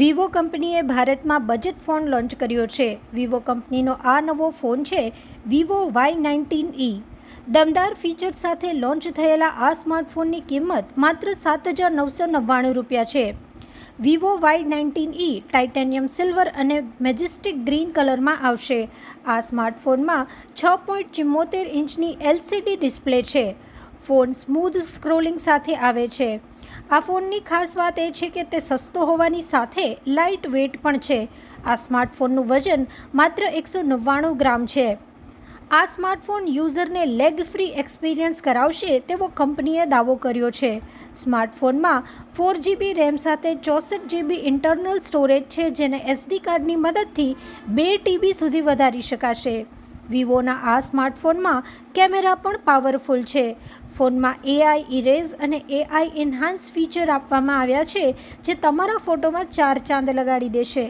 Vivo કંપનીએ ભારતમાં budget phone launch કર્યો છે. વિવો કંપનીનો આ નવો ફોન છે વિવો વાય નાઇન્ટીન ઈ. દમદાર ફીચર સાથે લોન્ચ થયેલા આ સ્માર્ટફોનની કિંમત માત્ર સાત હજાર નવસો નવ્વાણું રૂપિયા છે. Vivo Y nineteen E titanium silver અને મેજેસ્ટિક ગ્રીન કલરમાં આવશે. આ સ્માર્ટફોનમાં છ પોઈન્ટ ચુમ્મોતેર ઇંચની એલસીડી ડિસ્પ્લે છે. ફોન સ્મૂધ સ્ક્રોલિંગ સાથે આવે છે. આ ફોનની ખાસ વાત એ છે કે તે સસ્તો હોવાની સાથે લાઇટ વેટ પણ છે. આ સ્માર્ટફોનનું વજન માત્ર એકસો નવ્વાણું ગ્રામ છે. આ સ્માર્ટફોન યુઝરને લેગ ફ્રી એક્સપિરિયન્સ કરાવશે તેવો કંપનીએ દાવો કર્યો છે. સ્માર્ટફોનમાં ફોર જીબી રેમ સાથે ચોસઠ જીબી ઇન્ટરનલ સ્ટોરેજ છે, જેને એસડી કાર્ડની મદદથી બે ટીબી સુધી વધારી શકાશે. વિવોના આ સ્માર્ટફોનમાં કેમેરા પણ પાવરફુલ છે. ફોનમાં એઆઈ ઇરેઝ અને એઆઈ એન્હાન્સ ફીચર આપવામાં આવ્યા છે, જે તમારા ફોટોમાં ચાર ચાંદ લગાડી દેશે.